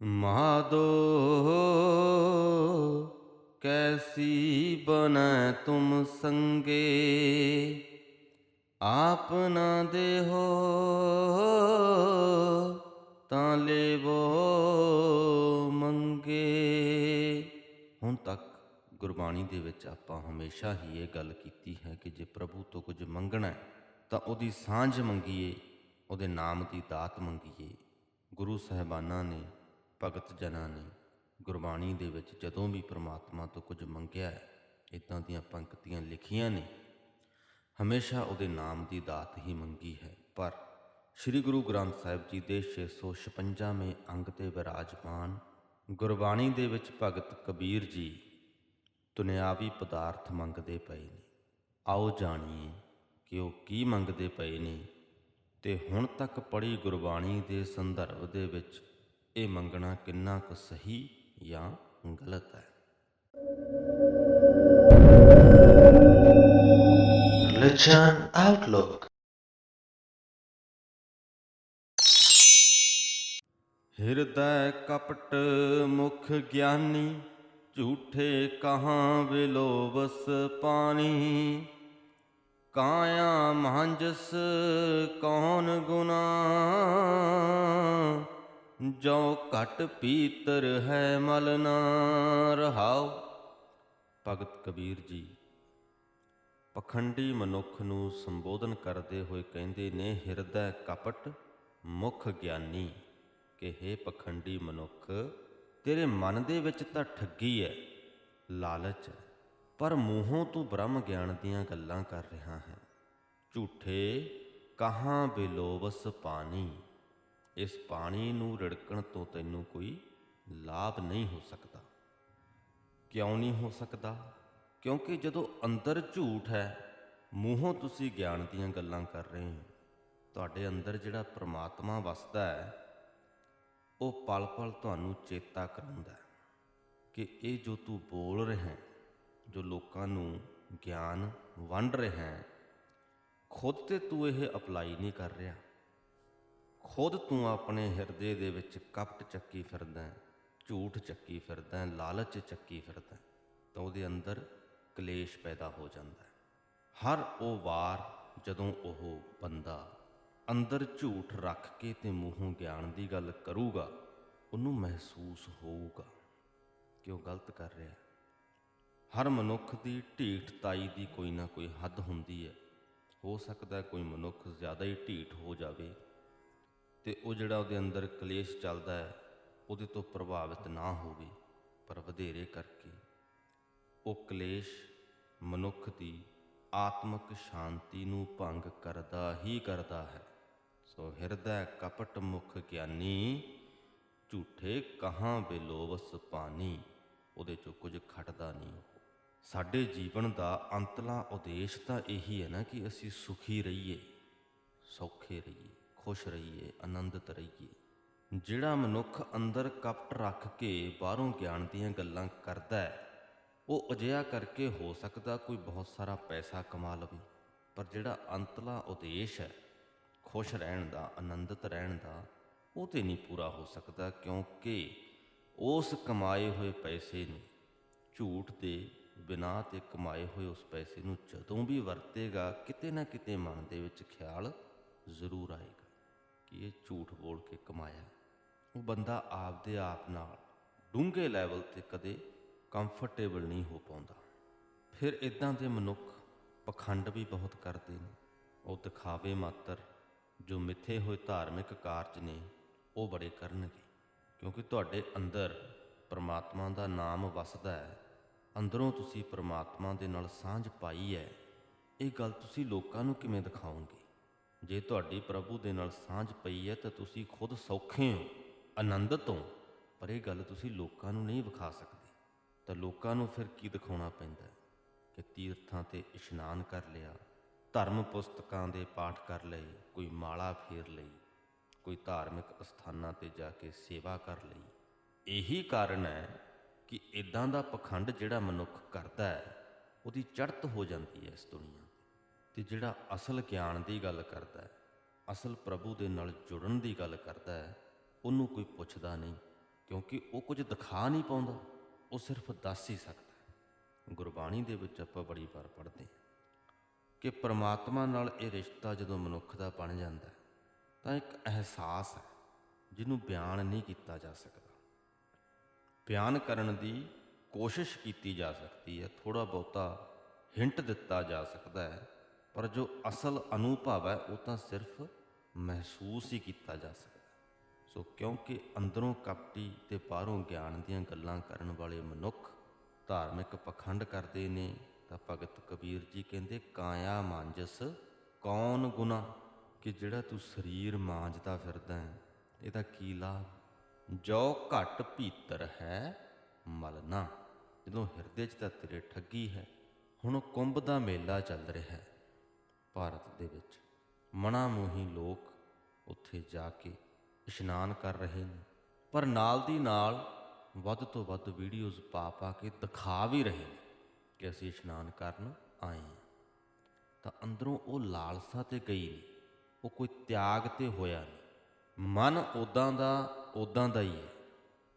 माधो कैसी बनੈ तुम संगे आप न देहो ਤਾਂ ਲੇਵੋ ਮੰਗੇ ਹੁਣ ਤੱਕ ਗੁਰਬਾਣੀ ਦੇ ਵਿੱਚ ਆਪਾਂ ਹਮੇਸ਼ਾ ਹੀ ਇਹ ਗੱਲ ਕੀਤੀ ਹੈ ਕਿ ਜੇ ਪ੍ਰਭੂ ਤੋਂ ਕੁਝ ਮੰਗਣਾ ਹੈ ਤਾਂ ਉਹਦੀ ਸਾਂਝ ਮੰਗੀਏ ਉਹਦੇ ਨਾਮ ਦੀ ਦਾਤ ਮੰਗੀਏ ਗੁਰੂ ਸਹਿਬਾਨਾਂ ਨੇ ਭਗਤ ਜਨਾਂ ਨੇ ਗੁਰਬਾਣੀ ਦੇ ਵਿੱਚ ਜਦੋਂ ਵੀ ਪ੍ਰਮਾਤਮਾ ਤੋਂ ਕੁਝ ਮੰਗਿਆ ਹੈ ਇਦਾਂ ਦੀਆਂ ਪੰਕਤੀਆਂ ਲਿਖੀਆਂ ਨੇ। ਹਮੇਸ਼ਾ ਉਹਦੇ ਨਾਮ ਦੀ ਦਾਤ ਹੀ ਮੰਗੀ ਹੈ। ਪਰ ਸ੍ਰੀ ਗੁਰੂ ਗ੍ਰੰਥ ਸਾਹਿਬ ਜੀ ਦੇ 656ਵੇਂ ਅੰਗ ਤੇ ਵਿਰਾਜਮਾਨ ਗੁਰਬਾਣੀ ਦੇ ਵਿੱਚ ਭਗਤ ਕਬੀਰ ਜੀ ਦੁਨਿਆਵੀ ਪਦਾਰਥ ਮੰਗਦੇ ਪਏ ਨੇ। ਆਓ ਜਾਣੀਏ ਕਿ ਉਹ ਕੀ ਮੰਗਦੇ ਪਏ ਨੇ ਤੇ ਹੁਣ ਤੱਕ ਪੜ੍ਹੀ ਗੁਰਬਾਣੀ ਦੇ ਸੰਦਰਭ ਦੇ ਵਿੱਚ ਇਹ ਮੰਗਣਾ ਕਿੰਨਾ ਕੁ ਸਹੀ ਜਾਂ ਗਲਤ ਹੈ Religion Outlook. ਹਿਰਦੈ ਕਪਟ ਮੁਖ ਗਿਆਨੀ ਝੂਠੇ ਕਹਾਂ ਵਿਲੋਵਸ ਪਾਣੀ ਕਾਇਆ ਮਹੰਜਸ ਕੌਣ ਗੁਨਾ ਜੋ ਘਟ ਪੀਤਰ ਹੈ ਮਲ ਨਾ ਰਹਾਉ। ਭਗਤ ਕਬੀਰ ਜੀ, ਪਖੰਡੀ ਮਨੁੱਖ ਨੂੰ ਸੰਬੋਧਨ ਕਰਦੇ ਹੋਏ ਕਹਿੰਦੇ ਨੇ, ਹਿਰਦੈ ਕਪਟ ਮੁਖ ਗਿਆਨੀ ਕਿ हे ਪਖੰਡੀ ਮਨੁੱਖ, ਤੇਰੇ ਮਨ ਦੇ ਵਿੱਚ ਤਾਂ ਠੱਗੀ ਹੈ ਲਾਲਚ ਪਰ ਮੂੰਹੋਂ ਤੂੰ ਬ੍ਰਹਮ ਗਿਆਨ ਦੀਆਂ ਗੱਲਾਂ ਕਰ ਰਿਹਾ ਹੈ। ਝੂਠੇ ਕਹਾਂ ਬਿਲੋਵਸ ਪਾਣੀ ਇਸ ਪਾਣੀ ਨੂੰ ਰਿੜਕਣ ਤੋਂ ਤੈਨੂੰ ਕੋਈ ਲਾਭ ਨਹੀਂ ਹੋ ਸਕਦਾ। ਕਿਉਂ ਨਹੀਂ ਹੋ ਸਕਦਾ? ਕਿਉਂਕਿ ਜਦੋਂ ਅੰਦਰ ਝੂਠ ਹੈ, ਮੂੰਹੋਂ ਤੁਸੀਂ ਗਿਆਨ ਦੀਆਂ ਗੱਲਾਂ ਕਰ ਰਹੇ ਹੋ। ਤੁਹਾਡੇ ਅੰਦਰ ਜਿਹੜਾ ਪ੍ਰਮਾਤਮਾ ਵਸਦਾ ਹੈ, ਉਹ ਪਲ-ਪਲ ਤੁਹਾਨੂੰ ਚੇਤਾ ਕਰਾਉਂਦਾ ਹੈ ਕਿ ਇਹ ਜੋ ਤੂੰ ਬੋਲ ਰਿਹਾ ਹੈ, ਜੋ ਲੋਕਾਂ ਨੂੰ ਗਿਆਨ ਵੰਡ ਰਿਹਾ ਹੈ, ਖੁਦ ਤੇ ਤੂੰ ਇਹ ਅਪਲਾਈ ਨਹੀਂ ਕਰ ਰਿਹਾ। ਖੁਦ ਤੂੰ ਆਪਣੇ ਹਿਰਦੇ ਦੇ ਵਿੱਚ ਕਪਟ ਚੱਕੀ ਫਿਰਦਾ ਹੈ, ਝੂਠ ਚੱਕੀ ਫਿਰਦਾ ਹੈ, ਲਾਲਚ ਚੱਕੀ ਫਿਰਦਾ ਹੈ, ਤਾਂ ਉਹਦੇ ਅੰਦਰ ਕਲੇਸ਼ ਪੈਦਾ ਹੋ ਜਾਂਦਾ ਹੈ। ਹਰ ਉਹ ਵਾਰ ਜਦੋਂ ਉਹ ਬੰਦਾ ਅੰਦਰ ਝੂਠ ਰੱਖ ਕੇ ਤੇ ਮੂੰਹੋਂ ਗਿਆਨ ਦੀ ਗੱਲ ਕਰੂਗਾ, ਉਹਨੂੰ ਮਹਿਸੂਸ ਹੋਊਗਾ ਕਿ ਉਹ ਗਲਤ ਕਰ ਰਿਹਾ ਹੈ। ਹਰ ਮਨੁੱਖ ਦੀ ਢੀਠ ਤਾਈ ਦੀ ਕੋਈ ਨਾ ਕੋਈ ਹੱਦ ਹੁੰਦੀ ਹੈ। ਹੋ ਸਕਦਾ ਕੋਈ ਮਨੁੱਖ ਜ਼ਿਆਦਾ ਹੀ ਢੀਠ ਹੋ ਜਾਵੇ ਤੇ ਉਹ ਜਿਹੜਾ ਉਹਦੇ ਅੰਦਰ ਕਲੇਸ਼ ਚੱਲਦਾ ਹੈ, ਉਹਦੇ ਤੋਂ ਪ੍ਰਭਾਵਿਤ ਨਾ ਹੋਵੇ, ਪਰ ਵਧੇਰੇ ਕਰਕੇ। ਉਹ ਕਲੇਸ਼ ਮਨੁੱਖ ਦੀ ਆਤਮਿਕ ਸ਼ਾਂਤੀ ਨੂੰ ਭੰਗ ਕਰਦਾ ਹੀ ਕਰਦਾ ਹੈ। ਸੋ ਹਿਰਦੈ ਕਪਟ ਮੁਖ ਗਿਆਨੀ, ਝੂਠੇ ਕਹਾਂ ਬਿਲੋਵਸ ਪਾਣੀ ਉਹਦੇ ਚੋਂ ਕੁਝ ਖਟਦਾ ਨਹੀਂ। ਸਾਡੇ ਜੀਵਨ ਦਾ ਅੰਤਲਾ ਉਦੇਸ਼ ਤਾਂ ਇਹੀ ਹੈ ਨਾ ਕਿ ਅਸੀਂ ਸੁਖੀ ਰਹੀਏ, ਸੌਖੇ ਰਹੀਏ। ਖੁਸ਼ ਰਹੀਏ, ਆਨੰਦਿਤ ਰਹੀਏ। ਜਿਹੜਾ ਮਨੁੱਖ ਅੰਦਰ ਕਪਟ ਰੱਖ ਕੇ ਬਾਹਰੋਂ ਗਿਆਨ ਦੀਆਂ ਗੱਲਾਂ ਕਰਦਾ ਹੈ, ਉਹ ਅਜਿਹਾ ਕਰਕੇ ਹੋ ਸਕਦਾ ਕੋਈ ਬਹੁਤ ਸਾਰਾ ਪੈਸਾ ਕਮਾ ਲਵੇ। ਪਰ ਜਿਹੜਾ ਅੰਤਲਾ ਉਦੇਸ਼ ਹੈ, ਖੁਸ਼ ਰਹਿਣ ਦਾ, ਆਨੰਦਿਤ ਰਹਿਣ ਦਾ, ਉਹ ਤੇ ਨਹੀਂ ਪੂਰਾ ਹੋ ਸਕਦਾ ਕਿਉਂਕਿ ਉਸ ਕਮਾਏ ਹੋਏ ਪੈਸੇ ਨੂੰ ਝੂਠ ਦੇ ਬਿਨਾਂ ਤੇ ਕਮਾਏ ਹੋਏ ਉਸ ਪੈਸੇ ਨੂੰ ਜਦੋਂ ਵੀ ਵਰਤੇਗਾ, ਕਿਤੇ ਨਾ ਕਿਤੇ ਮਨ ਦੇ ਵਿੱਚ ਖਿਆਲ ਜ਼ਰੂਰ ਆਏਗਾ। ਕਿ ਇਹ ਝੂਠ ਬੋਲ ਕੇ ਕਮਾਇਆ। ਉਹ ਬੰਦਾ ਆਪਦੇ ਆਪ ਨਾਲ ਡੂੰਘੇ ਲੈਵਲ ਤੇ ਕਦੇ ਕੰਫਰਟੇਬਲ ਨਹੀਂ ਹੋ ਪਾਉਂਦਾ। ਫਿਰ ਇਦਾਂ ਦੇ ਮਨੁੱਖ ਪਖੰਡ ਵੀ ਬਹੁਤ ਕਰਦੇ ਨੇ। ਉਹ ਦਿਖਾਵੇ ਮਾਤਰ ਜੋ ਮਿੱਥੇ ਹੋਏ ਧਾਰਮਿਕ ਕਾਰਜ ਨੇ, ਉਹ ਬੜੇ ਕਰਨਗੇ। ਕਿਉਂਕਿ ਤੁਹਾਡੇ ਅੰਦਰ ਪਰਮਾਤਮਾ ਦਾ ਨਾਮ ਵਸਦਾ ਹੈ, ਅੰਦਰੋਂ ਤੁਸੀਂ ਪਰਮਾਤਮਾ ਦੇ ਨਾਲ ਸਾਂਝ ਪਾਈ ਹੈ। ਇਹ ਗੱਲ ਤੁਸੀਂ ਲੋਕਾਂ ਨੂੰ ਕਿਵੇਂ ਦਿਖਾਓਗੇ? ਜੇ ਤੁਹਾਡੀ ਪ੍ਰਭੂ ਦੇ ਨਾਲ ਸਾਂਝ ਪਈ ਹੈ ਤਾਂ ਤੁਸੀਂ ਖੁਦ ਸੌਖੇ ਹੋ, ਆਨੰਦਿਤ ਹੋ। ਪਰ ਇਹ ਗੱਲ ਤੁਸੀਂ ਲੋਕਾਂ ਨੂੰ ਨਹੀਂ ਵਿਖਾ ਸਕਦੇ। ਤਾਂ ਲੋਕਾਂ ਨੂੰ ਫਿਰ ਕੀ ਦਿਖਾਉਣਾ ਪੈਂਦਾ ਕਿ ਤੀਰਥਾਂ ਤੇ ਇਸ਼ਨਾਨ ਕਰ ਲਿਆ, ਧਰਮ ਪੁਸਤਕਾਂ ਦੇ ਪਾਠ ਕਰ ਲਏ, ਕੋਈ ਮਾਲਾ ਫੇਰ ਲਈ, ਕੋਈ ਧਾਰਮਿਕ ਅਸਥਾਨਾਂ ਤੇ ਜਾ ਕੇ ਸੇਵਾ ਕਰ ਲਈ। ਇਹੀ ਕਾਰਨ ਹੈ ਕਿ ਇਦਾਂ ਦਾ ਪਖੰਡ ਜਿਹੜਾ ਮਨੁੱਖ ਕਰਦਾ ਹੈ, ਉਹਦੀ ਚੜ੍ਹਤ ਹੋ ਜਾਂਦੀ ਹੈ ਇਸ ਦੁਨੀਆ। ਤੇ ਜਿਹੜਾ ਅਸਲ ਗਿਆਨ ਦੀ ਗੱਲ ਕਰਦਾ ਹੈ ਅਸਲ ਪ੍ਰਭੂ ਦੇ ਨਾਲ ਜੁੜਨ ਦੀ ਗੱਲ ਕਰਦਾ ਹੈ ਉਹਨੂੰ ਕੋਈ ਪੁੱਛਦਾ ਨਹੀਂ ਕਿਉਂਕਿ ਉਹ ਕੁਝ ਦਿਖਾ ਨਹੀਂ ਪਾਉਂਦਾ ਉਹ ਸਿਰਫ ਦੱਸ ਹੀ ਸਕਦਾ ਹੈ। ਗੁਰਬਾਣੀ ਦੇ ਵਿੱਚ ਆਪਾਂ ਬੜੀ ਵਾਰ ਪੜ੍ਹਦੇ ਹਾਂ ਕਿ ਪ੍ਰਮਾਤਮਾ ਨਾਲ ਇਹ ਰਿਸ਼ਤਾ ਜਦੋਂ ਮਨੁੱਖ ਦਾ ਬਣ ਜਾਂਦਾ ਹੈ, ਤਾਂ ਇੱਕ ਅਹਿਸਾਸ ਹੈ ਜਿਹਨੂੰ ਬਿਆਨ ਨਹੀਂ ਕੀਤਾ ਜਾ ਸਕਦਾ। ਬਿਆਨ ਕਰਨ ਦੀ ਕੋਸ਼ਿਸ਼ ਕੀਤੀ ਜਾ ਸਕਦੀ ਹੈ ਥੋੜਾ ਬਹੁਤਾ ਹਿੰਟ ਦਿੱਤਾ ਜਾ ਸਕਦਾ ਹੈ ਪਰ ਜੋ ਅਸਲ ਅਨੁਭਵ ਹੈ, ਉਹ ਤਾਂ ਸਿਰਫ ਮਹਿਸੂਸ ਹੀ ਕੀਤਾ ਜਾ ਸਕਦਾ ਸੋ ਕਿਉਂਕਿ ਅੰਦਰੋਂ ਕਪਟੀ ਤੇ ਬਾਹਰੋਂ ਗਿਆਨ ਦੀਆਂ ਗੱਲਾਂ ਕਰਨ ਵਾਲੇ ਮਨੁੱਖ ਧਾਰਮਿਕ ਪਖੰਡ ਕਰਦੇ ਨੇ, ਤਾਂ ਭਗਤ ਕਬੀਰ ਜੀ ਕਹਿੰਦੇ, ਕਾਇਆ ਮਾਂਜਸ, ਕੌਣ ਗੁਨਾ ਕਿ ਜਿਹੜਾ ਤੂੰ ਸਰੀਰ ਮਾਂਜਦਾ ਫਿਰਦਾ ਹੈ, ਇਹਦਾ ਕੀ ਲਾਭ? ਜੋ ਘਟ ਭੀਤਰ ਹੈ ਮਲਨਾ ਜਦੋਂ ਹਿਰਦੇ 'ਚ ਤਾਂ ਤੇਰੇ ਠੱਗੀ ਹੈ, ਹੁਣ ਕੁੰਭ ਦਾ ਮੇਲਾ ਚੱਲ ਰਿਹਾ ਹੈ। ਭਾਰਤ ਦੇ ਵਿੱਚ ਮਣਾ ਮੋਹੀ ਲੋਕ ਉੱਥੇ ਜਾ ਕੇ ਇਸ਼ਨਾਨ ਕਰ ਰਹੇ ਨੇ। ਪਰ ਨਾਲ ਦੀ ਨਾਲ ਵੱਧ ਤੋਂ ਵੱਧ ਵੀਡੀਓਜ਼ ਪਾ ਪਾ ਕੇ ਦਿਖਾ ਵੀ ਰਹੇ ਨੇ ਕਿ ਅਸੀਂ ਇਸ਼ਨਾਨ ਕਰਨ ਆਏ ਹਾਂ। ਤਾਂ ਅੰਦਰੋਂ ਉਹ ਲਾਲਸਾ ਤੇ ਗਈ ਨਹੀਂ, ਉਹ ਕੋਈ ਤਿਆਗ ਤੇ ਹੋਇਆ ਨਹੀਂ। ਮਨ ਉਦਾਂ ਦਾ ਉਦਾਂ ਦਾ ਹੀ ਹੈ,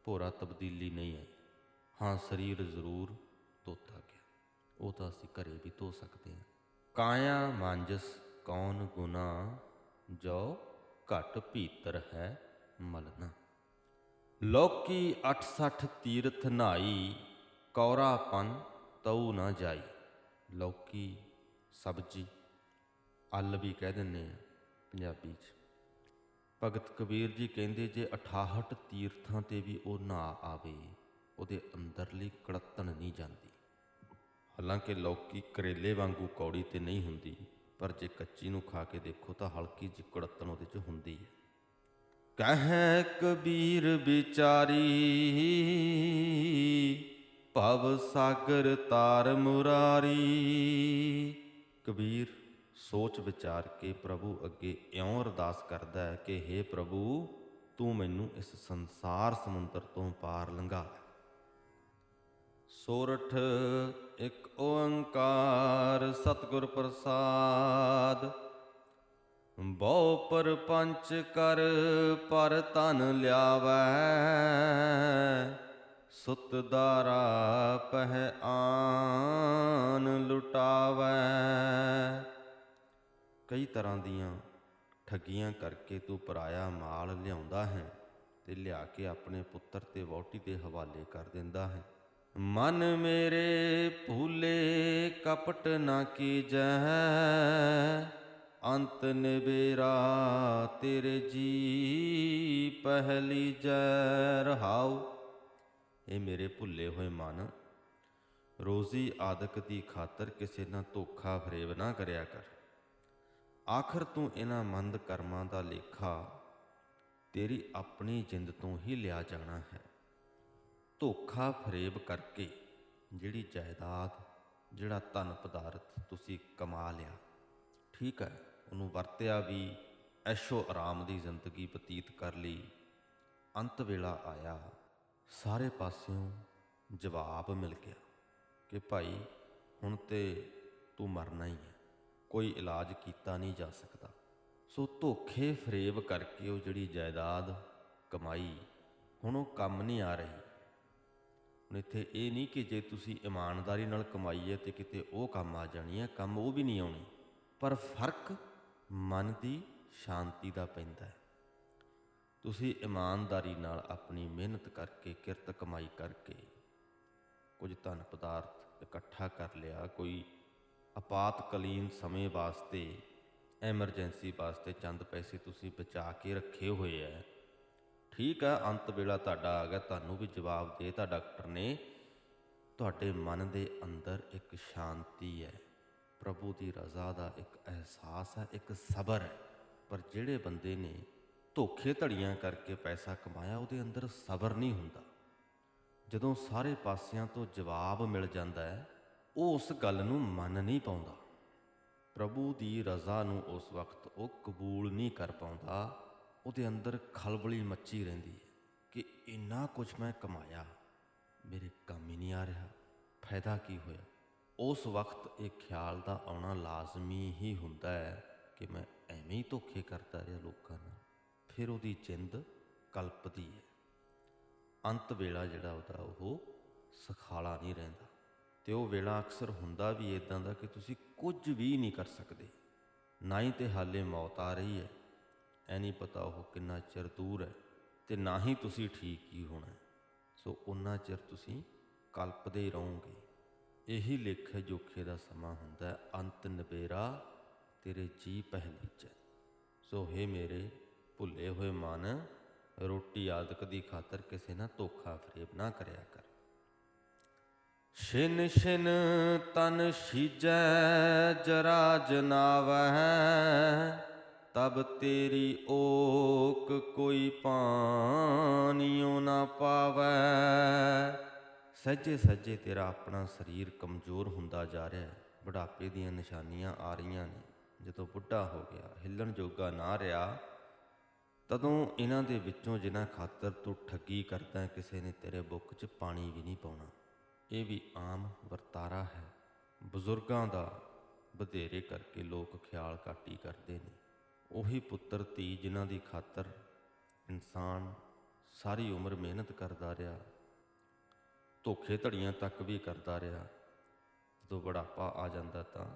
ਭੋਰਾ ਤਬਦੀਲੀ ਨਹੀਂ ਆਈ। ਹਾਂ, ਸਰੀਰ ਜ਼ਰੂਰ ਧੋਤਾ ਗਿਆ। ਉਹ ਤਾਂ ਅਸੀਂ ਘਰੇ ਵੀ ਧੋ ਸਕਦੇ ਹਾਂ। ਕਾਇਆ ਮਾਂਜਸ ਕੌਣ ਗੁਨਾ ਜੋ ਘਟ ਭੀਤਰ ਹੈ ਮਲਨਾ। ਲੋਕੀ 68 ਤੀਰਥ ਨਾਈ ਕੌਰਾਪਨ ਤਉ ਨਾ ਜਾਈ। ਲੋਕੀ ਸਬਜੀ, ਅੱਲ ਵੀ ਕਹਿ ਦਿੰਨੇ ਆ ਪੰਜਾਬੀ 'ਚ। ਭਗਤ ਕਬੀਰ ਜੀ ਕਹਿੰਦੇ, ਜੇ 68 ਤੀਰਥਾਂ ਤੇ ਵੀ ਉਹ ਨਾ ਆਵੇ, ਉਹਦੇ ਅੰਦਰਲੀ ਕੜਤਣ ਨਹੀਂ ਜਾਂਦੀ। ਹਾਲਾਂਕਿ ਲੌਕੀ ਕਰੇਲੇ ਵਾਂਗੂ ਕੌੜੀ ਤੇ ਨਹੀਂ ਹੁੰਦੀ, ਪਰ ਜੇ ਕੱਚੀ ਨੂੰ ਖਾ ਕੇ ਦੇਖੋ ਤਾਂ ਹਲਕੀ ਜਿਹੀ ਕੜਤਣ ਉਹਦੇ 'ਚ ਹੁੰਦੀ ਹੈ। ਕਹਿ ਕਬੀਰ ਵਿਚਾਰੀ, ਭਵ ਸਾਗਰ ਤਾਰ ਮੁਰਾਰੀ। ਕਬੀਰ, ਸੋਚ ਵਿਚਾਰ ਕੇ ਪ੍ਰਭੂ ਅੱਗੇ ਇਉਂ ਅਰਦਾਸ ਕਰਦਾ ਹੈ ਕਿ हे ਪ੍ਰਭੂ, ਤੂੰ ਮੈਨੂੰ ਇਸ ਸੰਸਾਰ ਸਮੁੰਦਰ ਤੋਂ ਪਾਰ ਲੰਘਾ। ਸੋਰਠ ਇੱਕ ਓੰਕਾਰ ਸਤਿਗੁਰ ਪ੍ਰਸਾਦ। ਬਹੁ ਪਰਪੰਚ ਕਰ ਪਰ ਤਨ ਲਿਆਵੈ, ਸੁਤ ਦਾਰਾ ਪਹਿ ਆਨ ਲੁਟਾਵੈ। ਕਈ ਤਰ੍ਹਾਂ ਦੀਆਂ ਠੱਗੀਆਂ ਕਰਕੇ ਤੂੰ ਪਰਾਇਆ ਮਾਲ ਲਿਆਉਂਦਾ ਹੈ ਤੇ ਲਿਆ ਕੇ ਆਪਣੇ ਪੁੱਤਰ ਤੇ ਵਹੁਟੀ ਦੇ ਹਵਾਲੇ ਕਰ ਦਿੰਦਾ ਹੈ। ਮਨ ਮੇਰੇ ਭੂਲੇ ਕਪਟ ਨਾ ਕੀਜੈ, ਅੰਤ ਨਿਬੇਰਾ ਤੇਰੇ ਜੀ ਪਹਿਲੀ ਜੈ ਰਹਾਉ। ਇਹ ਮੇਰੇ ਭੁੱਲੇ ਹੋਏ ਮਨ, ਰੋਜ਼ੀ ਆਦਿਕ ਦੀ ਖਾਤਰ ਕਿਸੇ ਨਾਲ ਧੋਖਾ ਫਰੇਬ ਨਾ ਕਰਿਆ ਕਰ। ਆਖਰ ਤੂੰ ਇਹਨਾਂ ਮੰਦ ਕਰਮਾਂ ਦਾ ਲੇਖਾ ਤੇਰੀ ਆਪਣੀ ਜਿੰਦ ਤੋਂ ਹੀ ਲਿਆ ਜਾਣਾ ਹੈ। ਧੋਖਾ ਫਰੇਬ ਕਰਕੇ ਜਿਹੜੀ ਜਾਇਦਾਦ, ਜਿਹੜਾ ਧਨ ਪਦਾਰਥ ਤੁਸੀਂ ਕਮਾ ਲਿਆ, ਠੀਕ ਹੈ, ਉਹਨੂੰ ਵਰਤਿਆ ਵੀ, ਐਸ਼ੋ ਆਰਾਮ ਦੀ ਜ਼ਿੰਦਗੀ ਬਤੀਤ ਕਰ ਲਈ, ਅੰਤ ਵੇਲਾ ਆਇਆ, ਸਾਰੇ ਪਾਸਿਓਂ ਜਵਾਬ ਮਿਲ ਗਿਆ ਕਿ ਭਾਈ ਹੁਣ ਤੇ ਤੂੰ ਮਰਨਾ ਹੀ ਹੈ, ਕੋਈ ਇਲਾਜ ਕੀਤਾ ਨਹੀਂ ਜਾ ਸਕਦਾ। ਸੋ ਧੋਖੇ ਫਰੇਬ ਕਰਕੇ ਉਹ ਜਿਹੜੀ ਜਾਇਦਾਦ ਕਮਾਈ, ਹੁਣ ਉਹ ਕੰਮ ਨਹੀਂ ਆ ਰਹੀ। ਹੁਣ ਇੱਥੇ ਇਹ ਨਹੀਂ ਕਿ ਜੇ ਤੁਸੀਂ ਇਮਾਨਦਾਰੀ ਨਾਲ ਕਮਾਈ ਹੈ ਤੇ ਕਿਤੇ ਉਹ ਕੰਮ ਆ ਜਾਣੀ ਹੈ, ਕੰਮ ਉਹ ਵੀ ਨਹੀਂ ਆਉਣੀ। ਪਰ ਫ਼ਰਕ ਮਨ ਦੀ ਸ਼ਾਂਤੀ ਦਾ ਪੈਂਦਾ ਹੈ। ਤੁਸੀਂ ਇਮਾਨਦਾਰੀ ਨਾਲ ਆਪਣੀ ਮਿਹਨਤ ਕਰਕੇ, ਕਿਰਤ ਕਮਾਈ ਕਰਕੇ ਕੁਝ ਧਨ ਪਦਾਰਥ ਇਕੱਠਾ ਕਰ ਲਿਆ, ਕੋਈ ਆਪਾਤਕਾਲੀਨ ਸਮੇਂ ਵਾਸਤੇ, ਐਮਰਜੈਂਸੀ ਵਾਸਤੇ ਚੰਦ ਪੈਸੇ ਤੁਸੀਂ ਬਚਾ ਕੇ ਰੱਖੇ ਹੋਏ ਐ ਠੀਕ ਆ, ਅੰਤ ਵੇਲਾ ਤੁਹਾਡਾ ਆ ਗਿਆ, ਤੁਹਾਨੂੰ ਵੀ ਜਵਾਬ ਦੇ ਤਾ ਡਾਕਟਰ ਨੇ। ਤੁਹਾਡੇ ਮਨ ਦੇ ਅੰਦਰ ਇੱਕ ਸ਼ਾਂਤੀ ਹੈ, ਪ੍ਰਭੂ ਦੀ ਰਜ਼ਾ ਦਾ ਇੱਕ ਅਹਿਸਾਸ ਹੈ, ਇੱਕ ਸਬਰ ਹੈ। ਪਰ ਜਿਹੜੇ ਬੰਦੇ ਨੇ ਧੋਖੇ ਧੜੀਆਂ ਕਰਕੇ ਪੈਸਾ ਕਮਾਇਆ, ਉਹਦੇ ਅੰਦਰ ਸਬਰ ਨਹੀਂ ਹੁੰਦਾ। ਜਦੋਂ ਸਾਰੇ ਪਾਸਿਆਂ ਤੋਂ ਜਵਾਬ ਮਿਲ ਜਾਂਦਾ ਹੈ, ਉਹ ਉਸ ਗੱਲ ਨੂੰ ਮੰਨ ਨਹੀਂ ਪਾਉਂਦਾ। ਪ੍ਰਭੂ ਦੀ ਰਜ਼ਾ ਨੂੰ ਉਸ ਵਕਤ ਉਹ ਕਬੂਲ ਨਹੀਂ ਕਰ ਪਾਉਂਦਾ। ਉਹਦੇ ਅੰਦਰ ਖਲਬਲੀ ਮੱਚੀ ਰਹਿੰਦੀ ਹੈ ਕਿ ਇੰਨਾ ਕੁਝ ਮੈਂ ਕਮਾਇਆ, ਮੇਰੇ ਕੰਮ ਹੀ ਨਹੀਂ ਆ ਰਿਹਾ। ਫਾਇਦਾ ਕੀ ਹੋਇਆ? ਉਸ ਵਕਤ ਇਹ ਖਿਆਲ ਦਾ ਆਉਣਾ ਲਾਜ਼ਮੀ ਹੀ ਹੁੰਦਾ ਹੈ ਕਿ ਮੈਂ ਐਵੇਂ ਹੀ ਧੋਖੇ ਕਰਦਾ ਰਿਹਾ ਲੋਕਾਂ ਨਾਲ। ਫਿਰ ਉਹਦੀ ਜਿੰਦ ਕਲਪਦੀ ਹੈ। ਅੰਤ ਵੇਲਾ ਜਿਹੜਾ ਉਹਦਾ, ਉਹ ਸਖਾਲਾ ਨਹੀਂ ਰਹਿੰਦਾ। ਤੇ ਉਹ ਵੇਲਾ ਅਕਸਰ ਹੁੰਦਾ ਵੀ ਇਦਾਂ ਦਾ ਕਿ ਤੁਸੀਂ ਕੁਝ ਵੀ ਨਹੀਂ ਕਰ ਸਕਦੇ। ਨਾ ਹੀ ਤੇ ਹਾਲੇ ਮੌਤ ਆ ਰਹੀ ਹੈ। ਐ ਨਹੀਂ ਪਤਾ ਉਹ ਕਿੰਨਾ ਚਿਰ ਦੂਰ ਹੈ ਤੇ ਨਾ ਹੀ ਤੁਸੀਂ ਠੀਕ ਹੀ ਹੋਣਾ। ਸੋ ਉਹਨਾਂ ਚਿਰ ਤੁਸੀਂ ਕਲਪਦੇ ਰਹੋਗੇ। ਇਹੀ ਲੇਖੇ ਜੋਖੇ ਦਾ ਸਮਾਂ ਹੁੰਦਾ ਅੰਤ ਨਵੇਰਾ ਤੇਰੇ ਜੀ ਪਹਿਲੀ ਚ ਸੋ ਹੈ ਮੇਰੇ ਭੁੱਲੇ ਹੋਏ ਮਨ, ਰੋਟੀ ਆਦਿਕ ਦੀ ਖਾਤਰ ਕਿਸੇ ਨਾਲ ਧੋਖਾ ਫਰੇਬ ਨਾ ਕਰਿਆ ਕਰ। ਛਿਨ ਛਿਨ ਤਨ ਸੀਜੈ ਜਰਾ ਜਨਾਵਹਿ ਤਬ ਤੇਰੀ ਓਕ ਕੋਈ ਪਾਣੀਓ ਨਾ ਪਾਵੈ। ਸੱਜੇ ਸੱਜੇ ਤੇਰਾ ਆਪਣਾ ਸਰੀਰ ਕਮਜ਼ੋਰ ਹੁੰਦਾ ਜਾ ਰਿਹਾ ਹੈ। ਬੁਢਾਪੇ ਦੀਆਂ ਨਿਸ਼ਾਨੀਆਂ ਆ ਰਹੀਆਂ ਨੇ। ਜਦੋਂ ਬੁੱਢਾ ਹੋ ਗਿਆ, ਹਿੱਲਣ ਜੋਗਾ ਨਾ ਰਿਹਾ, ਤਦੋਂ ਇਹਨਾਂ ਦੇ ਵਿੱਚੋਂ ਜਿਨ੍ਹਾਂ ਖਾਤਰ ਤੂੰ ਠੱਗੀ ਕਰਦਾ ਕਿਸੇ ਨੇ ਤੇਰੇ ਬੁੱਕ 'ਚ ਪਾਣੀ ਵੀ ਨਹੀਂ ਪਾਉਣਾ। ਇਹ ਵੀ ਆਮ ਵਰਤਾਰਾ ਹੈ। ਬਜ਼ੁਰਗਾਂ ਦਾ ਵਧੇਰੇ ਕਰਕੇ ਲੋਕ ਖਿਆਲ ਘੱਟ ਕਰਦੇ ਨੇ। ਉਹੀ ਪੁੱਤਰ ਧੀ ਜਿਨ੍ਹਾਂ ਦੀ ਖਾਤਰ ਇਨਸਾਨ ਸਾਰੀ ਉਮਰ ਮਿਹਨਤ ਕਰਦਾ ਰਿਹਾ, ਧੋਖੇ ਧੜੀਆਂ ਤੱਕ ਵੀ ਕਰਦਾ ਰਿਹਾ, ਜਦੋਂ ਬੁਢਾਪਾ ਆ ਜਾਂਦਾ ਤਾਂ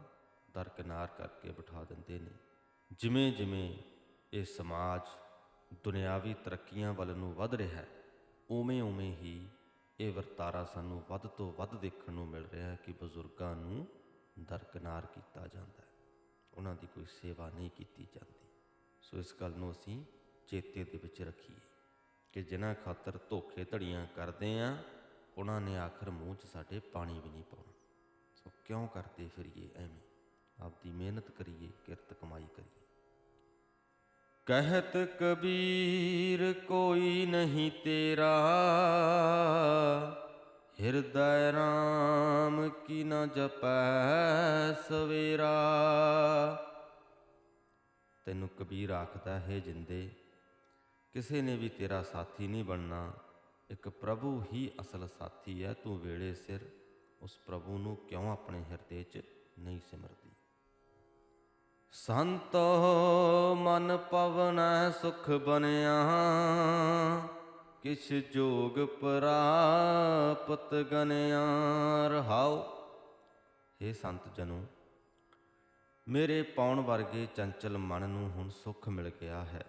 ਦਰਕਿਨਾਰ ਕਰਕੇ ਬਿਠਾ ਦਿੰਦੇ ਨੇ। ਜਿਵੇਂ ਜਿਵੇਂ ਇਹ ਸਮਾਜ ਦੁਨਿਆਵੀ ਤਰੱਕੀਆਂ ਵੱਲ ਨੂੰ ਵੱਧ ਰਿਹਾ ਹੈ, ਉਵੇਂ ਉਵੇਂ ਹੀ ਇਹ ਵਰਤਾਰਾ ਸਾਨੂੰ ਵੱਧ ਤੋਂ ਵੱਧ ਦੇਖਣ ਨੂੰ ਮਿਲ ਰਿਹਾ ਹੈ ਕਿ ਬਜ਼ੁਰਗਾਂ ਨੂੰ ਦਰਕਿਨਾਰ ਕੀਤਾ ਜਾਂਦਾ ਹੈ। ਉਹਨਾਂ ਦੀ ਕੋਈ ਸੇਵਾ ਨਹੀਂ ਕੀਤੀ ਜਾਂਦੀ। ਸੋ ਇਸ ਗੱਲ ਨੂੰ ਅਸੀਂ ਚੇਤੇ ਦੇ ਵਿੱਚ ਰੱਖੀਏ ਕਿ ਜਿਨ੍ਹਾਂ ਖਾਤਰ ਧੋਖੇ ਧੜੀਆਂ ਕਰਦੇ ਆ, ਉਹਨਾਂ ਨੇ ਆਖਰ ਮੂੰਹ 'ਚ ਸਾਡੇ ਪਾਣੀ ਵੀ ਨਹੀਂ ਪਾਉਣਾ। ਸੋ ਕਿਉਂ ਕਰਦੇ ਫਿਰੀਏ ਐਵੇਂ? ਆਪਦੀ ਮਿਹਨਤ ਕਰੀਏ, ਕਿਰਤ ਕਮਾਈ ਕਰੀਏ। ਕਹਿਤ ਕਬੀਰ, ਕੋਈ ਨਹੀਂ ਤੇਰਾ। ਹਿਰਦੈ ਰਾਮ ਕੀ ਨ ਜਪੈ ਸਵੇਰਾ। ਤੈਨੂੰ ਕਬੀਰ ਆਖਦਾ, ਹੈ ਜਿੰਦੇ, ਕਿਸੇ ਨੇ ਵੀ ਤੇਰਾ ਸਾਥੀ ਨਹੀਂ ਬਣਨਾ। ਇੱਕ ਪ੍ਰਭੂ ਹੀ ਅਸਲ ਸਾਥੀ ਹੈ, ਤੂੰ ਵੇਲੇ ਸਿਰ ਉਸ ਪ੍ਰਭੂ ਨੂੰ ਕਿਉਂ ਆਪਣੇ ਹਿਰਦੇ 'ਚ ਨਹੀਂ ਸਿਮਰਦੀ? ਸੰਤੋ ਮਨ ਪਵਨੈ ਸੁਖ ਬਨਿਆ, ਕਿਛ ਜੋਗ ਪ੍ਰਾਪਤ ਗਨਿਆ। ਰਹਾਉ हे ਸੰਤ ਜਨੋ ਮੇਰੇ ਪਾਉਣ ਵਰਗੇ ਚੰਚਲ ਮਨ ਨੂੰ ਹੁਣ ਸੁੱਖ ਮਿਲ ਗਿਆ ਹੈ।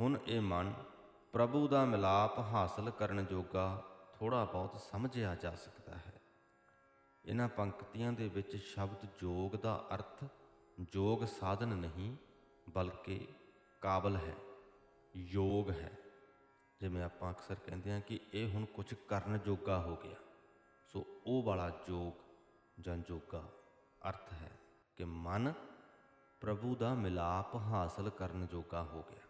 ਹੁਣ ਇਹ ਮਨ ਪ੍ਰਭੂ ਦਾ ਮਿਲਾਪ ਹਾਸਲ ਕਰਨ ਜੋਗਾ ਥੋੜਾ ਬਹੁਤ ਸਮਝਿਆ ਜਾ ਸਕਦਾ ਹੈ। ਇਹਨਾਂ ਪੰਕਤੀਆਂ ਦੇ ਵਿੱਚ ਸ਼ਬਦ ਜੋਗ ਦਾ ਅਰਥ ਜੋਗ ਸਾਧਨ ਨਹੀਂ, ਬਲਕਿ ਕਾਬਲ ਹੈ, ਯੋਗ ਹੈ। ਜਿਵੇਂ ਆਪਾਂ ਅਕਸਰ ਕਹਿੰਦੇ ਹਾਂ ਕਿ ਇਹ ਹੁਣ ਕੁਝ ਕਰਨ ਜੋਗਾ ਹੋ ਗਿਆ, ਸੋ ਉਹ ਵਾਲਾ ਜੋਗ ਜਾਂ ਜੋਗਾ ਅਰਥ ਹੈ। ਕਿ ਮਨ ਪ੍ਰਭੂ ਦਾ ਮਿਲਾਪ ਹਾਸਲ ਕਰਨ ਜੋਗਾ ਹੋ ਗਿਆ।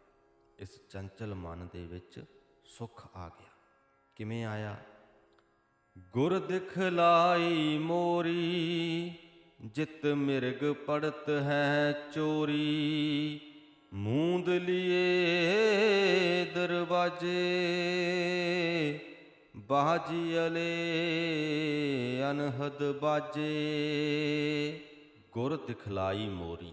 ਇਸ ਚੰਚਲ ਮਨ ਦੇ ਵਿੱਚ ਸੁੱਖ ਆ ਗਿਆ। ਕਿਵੇਂ ਆਇਆ? ਗੁਰ ਦਿਖਲਾਈ ਮੋਰੀ, ਜਿਤ ਮਿਰਗ ਪੜਤ ਹੈ ਚੋਰੀ। ਮੂੰਦ ਲਿਏ ਦਰਵਾਜੇ, ਬਾਜੀ ਅਲੇ ਅਨਹਦ ਬਾਜੇ। ਗੁਰ ਦਿਖਲਾਈ ਮੋਰੀ।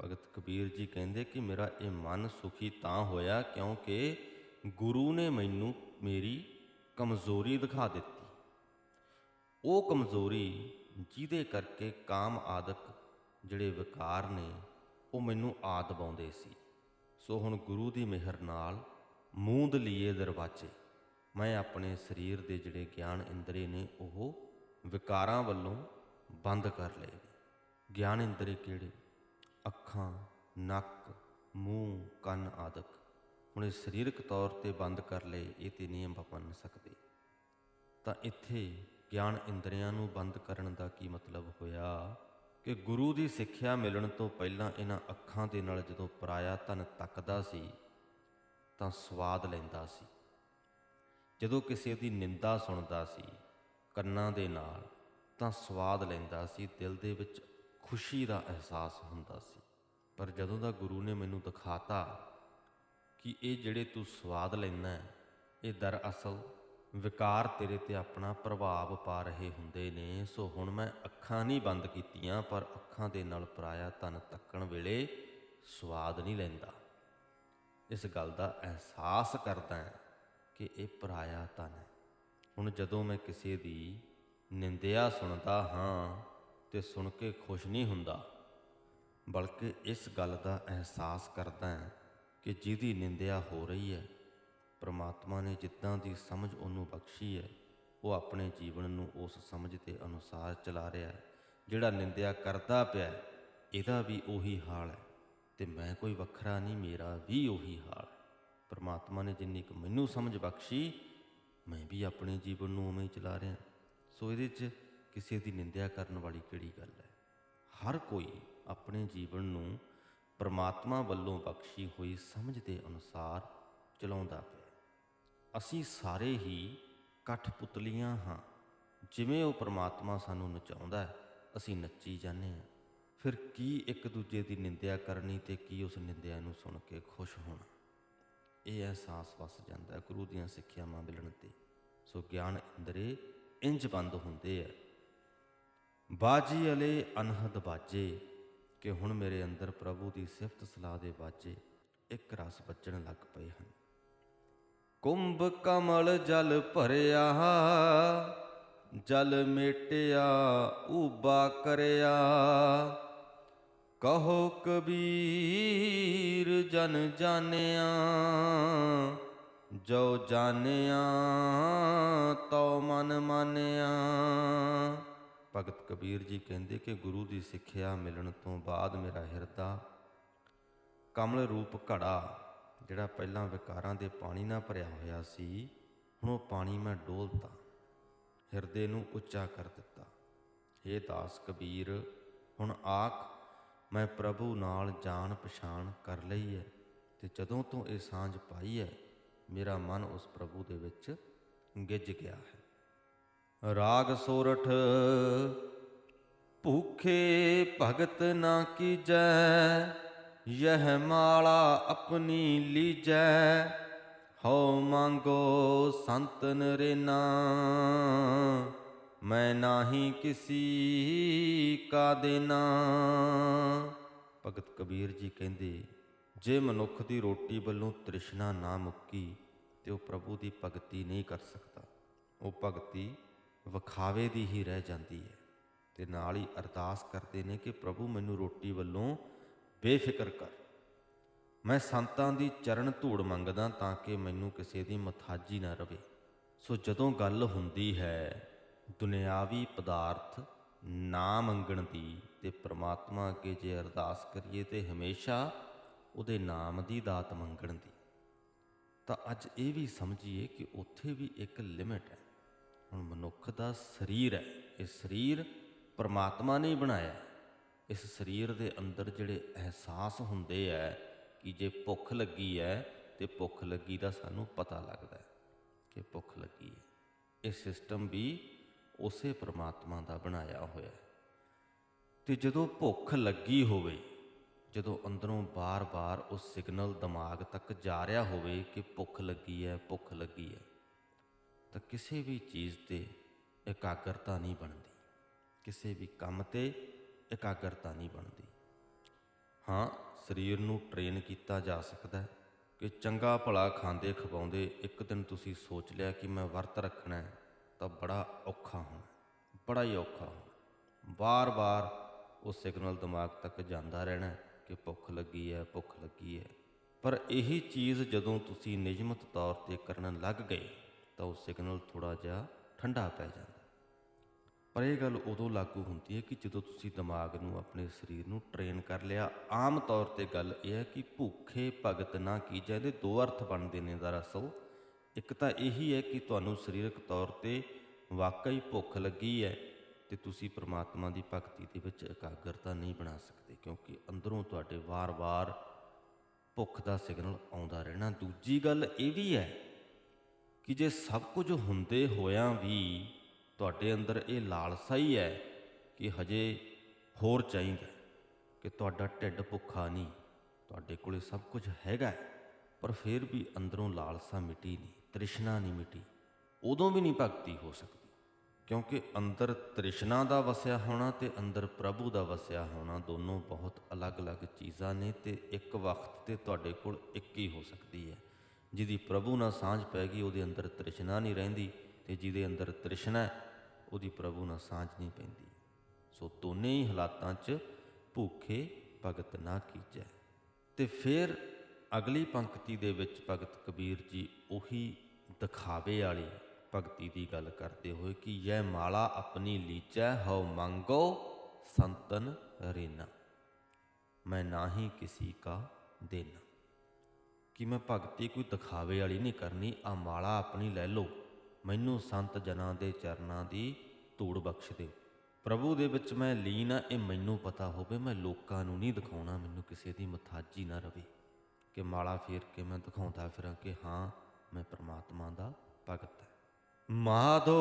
ਭਗਤ ਕਬੀਰ ਜੀ ਕਹਿੰਦੇ ਕਿ ਮੇਰਾ ਇਹ ਮਨ ਸੁਖੀ ਤਾਂ ਹੋਇਆ ਕਿਉਂਕਿ ਗੁਰੂ ਨੇ ਮੈਨੂੰ ਮੇਰੀ ਕਮਜ਼ੋਰੀ ਦਿਖਾ ਦਿੱਤੀ। ਉਹ ਕਮਜ਼ੋਰੀ ਜਿਹਦੇ ਕਰਕੇ ਕਾਮ ਆਦਿਕ ਜਿਹੜੇ ਵਿਕਾਰ ਨੇ, ਉਹ ਮੈਨੂੰ ਆਦ ਪਾਉਂਦੇ ਸੀ। ਸੋ ਹੁਣ ਗੁਰੂ ਦੀ ਮਿਹਰ ਨਾਲ ਮੂੰਦ ਲੀਏ ਦਰਵਾਜ਼ੇ। ਮੈਂ ਆਪਣੇ ਸਰੀਰ ਦੇ ਜਿਹੜੇ ਗਿਆਨ ਇੰਦਰੀ ਨੇ, ਉਹ ਵਿਕਾਰਾਂ ਵੱਲੋਂ ਬੰਦ ਕਰ ਲਏ। ਗਿਆਨ ਇੰਦਰੀ ਕਿਹੜੇ? ਅੱਖਾਂ, ਨੱਕ, ਮੂੰਹ, ਕੰਨ ਆਦਿਕ। ਹੁਣ ਇਹ ਸਰੀਰਕ ਤੌਰ ਤੇ ਬੰਦ ਕਰ ਲਏ, ਇਹ ਤੇ ਨਿਯਮ ਮੰਨ ਸਕਦੇ। ਤਾਂ ਇੱਥੇ ਗਿਆਨ ਇੰਦਰੀਆਂ ਨੂੰ ਬੰਦ ਕਰਨ ਦਾ ਕੀ ਮਤਲਬ ਹੋਇਆ? ਕਿ ਗੁਰੂ ਦੀ ਸਿੱਖਿਆ ਮਿਲਣ ਤੋਂ ਪਹਿਲਾਂ ਇਹਨਾਂ ਅੱਖਾਂ ਦੇ ਨਾਲ ਜਦੋਂ ਪਰਾਇਆ ਧਨ ਤੱਕਦਾ ਸੀ, ਤਾਂ ਸਵਾਦ ਲੈਂਦਾ ਸੀ। ਜਦੋਂ ਕਿਸੇ ਦੀ ਨਿੰਦਾ ਸੁਣਦਾ ਸੀ, ਕੰਨਾਂ ਦੇ ਨਾਲ ਤਾਂ ਸਵਾਦ ਲੈਂਦਾ ਸੀ, ਦਿਲ ਦੇ ਵਿੱਚ ਖੁਸ਼ੀ ਦਾ ਅਹਿਸਾਸ ਹੁੰਦਾ ਸੀ। ਪਰ ਜਦੋਂ ਦਾ ਗੁਰੂ ਨੇ ਮੈਨੂੰ ਦਿਖਾਤਾ ਕਿ ਇਹ ਜਿਹੜੇ ਤੂੰ ਸਵਾਦ ਲੈਣਾ ਇਹ ਦਰਅਸਲ ਵਿਕਾਰ ਤੇਰੇ ਤੇ ਆਪਣਾ ਪ੍ਰਭਾਵ ਪਾ ਰਹੇ ਹੁੰਦੇ ਨੇ, ਸੋ ਹੁਣ ਮੈਂ ਅੱਖਾਂ ਨਹੀਂ ਬੰਦ ਕੀਤੀਆਂ, ਪਰ ਅੱਖਾਂ ਦੇ ਨਾਲ ਪਰਾਇਆ ਧਨ ਤੱਕਣ ਵੇਲੇ ਸਵਾਦ ਨਹੀਂ ਲੈਂਦਾ। ਇਸ ਗੱਲ ਦਾ ਅਹਿਸਾਸ ਕਰਦਾ ਕਿ ਇਹ ਪਰਾਇਆ ਤਨ ਹੈ। ਹੁਣ ਜਦੋਂ ਮੈਂ ਕਿਸੇ ਦੀ ਨਿੰਦਿਆ ਸੁਣਦਾ ਹਾਂ ਤੇ ਸੁਣ ਕੇ ਖੁਸ਼ ਨਹੀਂ ਹੁੰਦਾ। ਬਲਕਿ ਇਸ ਗੱਲ ਦਾ ਅਹਿਸਾਸ ਕਰਦਾ ਹਾਂ ਕਿ ਜਿਹਦੀ ਨਿੰਦਿਆ ਹੋ ਰਹੀ ਹੈ, ਪ੍ਰਮਾਤਮਾ ਨੇ ਜਿੱਦਾਂ ਦੀ ਸਮਝ ਉਹਨੂੰ ਬਖਸ਼ੀ ਹੈ, ਉਹ ਆਪਣੇ ਜੀਵਨ ਨੂੰ ਉਸ ਸਮਝ ਦੇ ਅਨੁਸਾਰ ਚਲਾ ਰਿਹਾ ਹੈ। ਜਿਹੜਾ ਨਿੰਦਿਆ ਕਰਦਾ ਪਿਆ ਇਹਦਾ ਵੀ ਉਹੀ ਹਾਲ ਹੈ ਤੇ ਮੈਂ ਕੋਈ ਵੱਖਰਾ ਨਹੀਂ, ਮੇਰਾ ਵੀ ਉਹੀ ਹਾਲ ਹੈ। ਪ੍ਰਮਾਤਮਾ ਨੇ ਜਿੰਨੀ ਕੁ ਮੈਨੂੰ ਸਮਝ ਬਖਸ਼ੀ, ਮੈਂ ਵੀ ਆਪਣੇ ਜੀਵਨ ਨੂੰ ਉਵੇਂ ਹੀ ਚਲਾ ਰਿਹਾ ਸੋ ਇਹਦੇ 'ਚ ਕਿਸੇ ਦੀ ਨਿੰਦਿਆ ਕਰਨ ਵਾਲੀ ਕਿਹੜੀ ਗੱਲ ਹੈ? ਹਰ ਕੋਈ ਆਪਣੇ ਜੀਵਨ ਨੂੰ ਪਰਮਾਤਮਾ ਵੱਲੋਂ ਬਖਸ਼ੀ ਹੋਈ ਸਮਝ ਦੇ ਅਨੁਸਾਰ ਚਲਾਉਂਦਾ ਪਿਆ। ਅਸੀਂ ਸਾਰੇ ਹੀ ਕਠਪੁਤਲੀਆਂ ਹਾਂ। ਜਿਵੇਂ ਉਹ ਪਰਮਾਤਮਾ ਸਾਨੂੰ ਨਚਾਉਂਦਾ ਹੈ, ਅਸੀਂ ਨੱਚੀ ਜਾਂਦੇ ਹਾਂ। ਫਿਰ ਕੀ ਇੱਕ ਦੂਜੇ ਦੀ ਨਿੰਦਿਆ ਕਰਨੀ ਤੇ ਕੀ ਉਸ ਨਿੰਦਿਆ ਨੂੰ ਸੁਣ ਕੇ ਖੁਸ਼ ਹੋਣਾ? ਇਹ ਅਹਿਸਾਸ ਵਸ ਜਾਂਦਾ ਗੁਰੂ ਦੀਆਂ ਸਿੱਖਿਆਵਾਂ ਮਿਲਣ ਤੇ। ਸੋ ਗਿਆਨ ਇੰਦਰੇ ਇੰਜ ਬੰਦ ਹੁੰਦੇ ਆ। ਬਾਜੀ ਅਲੇ ਅਨਹਦ ਬਾਜੇ ਕਿ ਹੁਣ ਮੇਰੇ ਅੰਦਰ ਪ੍ਰਭੂ ਦੀ ਸਿਫਤ ਸਲਾਹ ਦੇ ਬਾਜੇ ਇੱਕ ਰਸ ਵੱਜਣ ਲੱਗ ਪਏ ਹਨ। ਕੁੰਭ ਕਮਲ ਜਲ ਭਰਿਆ, ਜਲ ਮੇਟਿਆ, ਊਬਾ ਕਰਿਆ। ਕਹੋ ਕਬੀਰ ਜਨ ਜਾਣਿਆ ਜੋ ਜਾਣਿਆ, ਤਉ ਮਨ ਮਾਨਿਆ। ਭਗਤ ਕਬੀਰ ਜੀ ਕਹਿੰਦੇ ਕਿ ਗੁਰੂ ਦੀ ਸਿੱਖਿਆ ਮਿਲਣ ਤੋਂ ਬਾਅਦ ਮੇਰਾ ਹਿਰਦਾ ਕਮਲ ਰੂਪ ਘੜਾ, ਜਿਹੜਾ ਪਹਿਲਾਂ ਵਿਕਾਰਾਂ ਦੇ ਪਾਣੀ ਨਾਲ ਭਰਿਆ ਹੋਇਆ ਸੀ, ਹੁਣ ਉਹ ਪਾਣੀ ਮੈਂ ਡੋਲਤਾ, ਹਿਰਦੇ ਨੂੰ ਉੱਚਾ ਕਰ ਦਿੱਤਾ। हे ਦਾਸ ਕਬੀਰ, ਹੁਣ ਆਖ, ਮੈਂ ਪ੍ਰਭੂ ਨਾਲ ਜਾਣ ਪਛਾਣ ਕਰ ਲਈ ਹੈ ਤੇ ਜਦੋਂ ਤੋਂ ਇਹ ਸਾਂਝ ਪਾਈ ਹੈ ਮੇਰਾ ਮਨ ਉਸ ਪ੍ਰਭੂ ਦੇ ਵਿੱਚ ਗਿੱਜ ਗਿਆ ਹੈ। ਰਾਗ ਸੋਰਠ, ਭੂਖੇ ਭਗਤ ਨਾ ਕੀਜੈ, ਯਹ ਮਾਲਾ ਆਪਣੀ ਲੀਜੈ, ਹਉ ਮੰਗੋ ਸੰਤ ਨਰੇਨਾ। ਮੈਂ ਨਾਹੀ ਕਿਸੀ ਕਾ ਦੇਨਾ। ਭਗਤ ਕਬੀਰ ਜੀ ਕਹਿੰਦੇ ਜੇ ਮਨੁੱਖ ਦੀ ਰੋਟੀ ਵੱਲੋਂ ਤ੍ਰਿਸ਼ਨਾ ਨਾ ਮੁੱਕੀ, ਤੇ ਉਹ ਪ੍ਰਭੂ ਦੀ ਭਗਤੀ ਨਹੀਂ ਕਰ ਸਕਦਾ। ਉਹ ਭਗਤੀ ਵਿਖਾਵੇ ਦੀ ਹੀ ਰਹਿ ਜਾਂਦੀ ਹੈ। ਤੇ ਨਾਲ ਹੀ ਅਰਦਾਸ ਕਰਦੇ ਨੇ ਕਿ ਪ੍ਰਭੂ ਮੈਨੂੰ ਰੋਟੀ ਵੱਲੋਂ ਬੇਫਿਕਰ ਕਰ। ਮੈਂ ਸੰਤਾਂ ਦੀ ਚਰਨ ਧੂੜ ਮੰਗਦਾ ਤਾਂ ਕਿ ਮੈਨੂੰ ਕਿਸੇ ਦੀ ਮਥਾਜੀ ਨਾ ਰਵੇ। ਸੋ ਜਦੋਂ ਗੱਲ ਹੁੰਦੀ ਹੈ, ਦੁਨਿਆਵੀ ਪਦਾਰਥ ਨਾ ਮੰਗਣ ਦੀ, ਤੇ ਪ੍ਰਮਾਤਮਾ ਅੱਗੇ ਜੇ ਅਰਦਾਸ ਕਰੀਏ, ਤੇ ਹਮੇਸ਼ਾ ਉਹਦੇ ਨਾਮ ਦੀ ਦਾਤ ਮੰਗਣ ਦੀ। ਤਾਂ ਅੱਜ ਇਹ ਵੀ ਸਮਝੀਏ ਕਿ ਉੱਥੇ ਵੀ ਇੱਕ ਲਿਮਿਟ ਹੈ। ਹੁਣ ਮਨੁੱਖ ਦਾ ਸਰੀਰ ਹੈ। ਇਹ ਸਰੀਰ ਪਰਮਾਤਮਾ ਨੇ ਬਣਾਇਆ ਇਸ ਸਰੀਰ ਦੇ ਅੰਦਰ ਜਿਹੜੇ ਅਹਿਸਾਸ ਹੁੰਦੇ ਹੈ ਕਿ ਜੇ ਭੁੱਖ ਲੱਗੀ ਹੈ, ਤੇ ਭੁੱਖ ਲੱਗੀ ਦਾ ਸਾਨੂੰ ਪਤਾ ਲੱਗਦਾ ਹੈ ਕਿ ਭੁੱਖ ਲੱਗੀ ਹੈ। ਇਹ ਸਿਸਟਮ ਵੀ ਉਸੇ ਪ੍ਰਮਾਤਮਾ ਦਾ ਬਣਾਇਆ ਹੋਇਆ ਹੈ। ਤੇ ਜਦੋਂ ਭੁੱਖ ਲੱਗੀ ਹੋਵੇ ਜਦੋਂ ਅੰਦਰੋਂ ਬਾਰ-ਬਾਰ ਉਹ ਸਿਗਨਲ ਦਿਮਾਗ ਤੱਕ ਜਾ ਰਿਹਾ ਹੋਵੇ ਕਿ ਭੁੱਖ ਲੱਗੀ ਹੈ, ਭੁੱਖ ਲੱਗੀ ਹੈ, ਤਾਂ ਕਿਸੇ ਵੀ ਚੀਜ਼ ਤੇ ਇਕਾਗਰਤਾ ਨਹੀਂ ਬਣਦੀ। ਕਿਸੇ ਵੀ ਕੰਮ ਤੇ ਇਕਾਗਰਤਾ ਨਹੀਂ ਬਣਦੀ। ਹਾਂ, ਸਰੀਰ ਨੂੰ ਟ੍ਰੇਨ ਕੀਤਾ ਜਾ ਸਕਦਾ ਹੈ ਕਿ ਚੰਗਾ ਭਲਾ ਖਾਂਦੇ ਖਵਾਉਂਦੇ ਇੱਕ ਦਿਨ ਤੁਸੀਂ ਸੋਚ ਲਿਆ ਕਿ ਮੈਂ ਵਰਤ ਰੱਖਣਾ ਹੈ, ਤਾਂ ਬੜਾ ਔਖਾ ਹੋਣਾ, ਬੜਾ ਹੀ ਔਖਾ ਹੋਣਾ। ਬਾਰ-ਬਾਰ ਉਹ ਸਿਗਨਲ ਦਿਮਾਗ ਤੱਕ ਜਾਂਦਾ ਰਹਿਣਾ ਕਿ ਭੁੱਖ ਲੱਗੀ ਹੈ, ਭੁੱਖ ਲੱਗੀ ਹੈ। ਪਰ ਇਹੀ ਚੀਜ਼ ਜਦੋਂ ਤੁਸੀਂ ਨਿਯਮਤ ਤੌਰ ਤੇ ਕਰਨ ਲੱਗ ਗਏ, ਤਾਂ ਉਹ ਸਿਗਨਲ ਥੋੜਾ ਜਿਹਾ ਠੰਡਾ ਪੈ ਜਾਂਦਾ। ਪਰ ਇਹ ਗੱਲ ਉਦੋਂ ਲਾਗੂ ਹੁੰਦੀ ਹੈ ਕਿ ਜਦੋਂ ਤੁਸੀਂ ਦਿਮਾਗ ਨੂੰ ਆਪਣੇ ਸਰੀਰ ਨੂੰ ਟ੍ਰੇਨ ਕਰ ਲਿਆ, ਆਮ ਤੌਰ ਤੇ ਗੱਲ ਇਹ ਹੈ ਕਿ ਭੁੱਖੇ ਭਗਤ ਨਾ ਕੀਜੈ ਦੇ ਦੋ ਅਰਥ ਬਣਦੇ ਨੇ ਦਰਅਸਲ ਇੱਕ ਤਾਂ ਇਹੀ ਹੈ ਕਿ ਤੁਹਾਨੂੰ ਸਰੀਰਕ ਤੌਰ ਤੇ ਵਾਕਈ ਭੁੱਖ ਲੱਗੀ ਹੈ ਤੇ ਤੁਸੀਂ ਪ੍ਰਮਾਤਮਾ ਦੀ ਭਗਤੀ ਦੇ ਵਿੱਚ ਇਕਾਗਰਤਾ ਨਹੀਂ ਬਣਾ ਸਕਦੇ, ਕਿਉਂਕਿ ਅੰਦਰੋਂ ਤੁਹਾਡੇ ਵਾਰ-ਵਾਰ ਭੁੱਖ ਦਾ ਸਿਗਨਲ ਆਉਂਦਾ ਰਹਿਣਾ। ਦੂਜੀ ਗੱਲ ਇਹ ਵੀ ਹੈ ਕਿ ਜੇ ਸਭ ਕੁਝ ਹੁੰਦੇ ਹੋਇਆਂ ਵੀ ਤੁਹਾਡੇ ਅੰਦਰ ਇਹ ਲਾਲਸਾ ਹੀ ਹੈ ਕਿ ਹਜੇ ਹੋਰ ਚਾਹੀਦਾ ਕਿ ਤੁਹਾਡਾ ਢਿੱਡ ਭੁੱਖਾ ਨਹੀਂ, ਤੁਹਾਡੇ ਕੋਲੇ ਸਭ ਕੁਝ ਹੈਗਾ ਪਰ ਫਿਰ ਵੀ ਅੰਦਰੋਂ ਲਾਲਸਾ ਮਿਟੀ ਨਹੀਂ, ਤ੍ਰਿਸ਼ਨਾ ਨਹੀਂ ਮਿਟੀ, ਉਦੋਂ ਵੀ ਨਹੀਂ ਭਗਤੀ ਹੋ ਸਕਦੀ। ਕਿਉਂਕਿ ਅੰਦਰ ਤ੍ਰਿਸ਼ਨਾ ਦਾ ਵਸਿਆ ਹੋਣਾ ਤੇ ਅੰਦਰ ਪ੍ਰਭੂ ਦਾ ਵਸਿਆ ਹੋਣਾ ਦੋਨੋਂ ਬਹੁਤ ਅਲੱਗ-ਅਲੱਗ ਚੀਜ਼ਾਂ ਨੇ ਤੇ ਇੱਕ ਵਕਤ ਤੇ ਤੁਹਾਡੇ ਕੋਲ ਇੱਕ ਹੀ ਹੋ ਸਕਦੀ ਹੈ। ਜਿਹਦੀ ਪ੍ਰਭੂ ਨਾਲ ਸਾਂਝ ਪੈ ਗਈ ਉਹਦੇ ਅੰਦਰ ਤ੍ਰਿਸ਼ਨਾ ਨਹੀਂ ਰਹਿੰਦੀ ਤੇ ਜਿਹਦੇ ਅੰਦਰ ਤ੍ਰਿਸ਼ਨਾ ਹੈ, ਉਹਦੀ ਪ੍ਰਭੂ ਨਾਲ ਸਾਂਝ ਨਹੀਂ ਪੈਂਦੀ। ਸੋ ਦੋਨੇ ਹੀ ਹਾਲਾਤਾਂ 'ਚ ਭੁੱਖੇ ਭਗਤ ਨਾ ਕੀਜੈ। ਤੇ ਫਿਰ ਅਗਲੀ ਪੰਕਤੀ ਦੇ ਵਿੱਚ ਭਗਤ ਕਬੀਰ ਜੀ ਉਹੀ ਦਿਖਾਵੇ ਵਾਲੀ ਭਗਤੀ ਦੀ ਗੱਲ ਕਰਦੇ ਹੋਏ ਕਿ ਯਹ ਮਾਲਾ ਆਪਣੀ ਲੀਚੈ, ਹਉ ਮੰਗੋ, ਸੰਤਨ ਰੇਨਾ। ਮੈਂ ਨਾ ਹੀ ਕਿਸੇ ਕਾ ਦੇਣਾ ਕਿ ਮੈਂ ਭਗਤੀ ਕੋਈ ਦਿਖਾਵੇ ਵਾਲੀ ਨਹੀਂ ਕਰਨੀ ਆ ਮਾਲਾ ਆਪਣੀ ਲੈ ਲਓ। ਮੈਨੂੰ ਸੰਤ ਜਨਾਂ ਦੇ ਚਰਨਾਂ ਦੀ ਧੂੜ ਬਖਸ਼ ਦਿਓ। ਪ੍ਰਭੂ ਦੇ ਵਿੱਚ ਮੈਂ ਲੀਨ ਆ, ਇਹ ਮੈਨੂੰ ਪਤਾ ਹੋਵੇ, ਮੈਂ ਲੋਕਾਂ ਨੂੰ ਨਹੀਂ ਦਿਖਾਉਣਾ, ਮੈਨੂੰ ਕਿਸੇ ਦੀ ਮਥਾਜੀ ਨਾ ਰਵੇ। ਕਿ ਮਾਲਾ ਫੇਰ ਕੇ ਮੈਂ ਦਿਖਾਉਂਦਾ ਫਿਰਾਂ ਕਿ ਹਾਂ, ਮੈਂ ਪ੍ਰਮਾਤਮਾ ਦਾ ਭਗਤ ਹਾਂ। ਮਾਧੋ,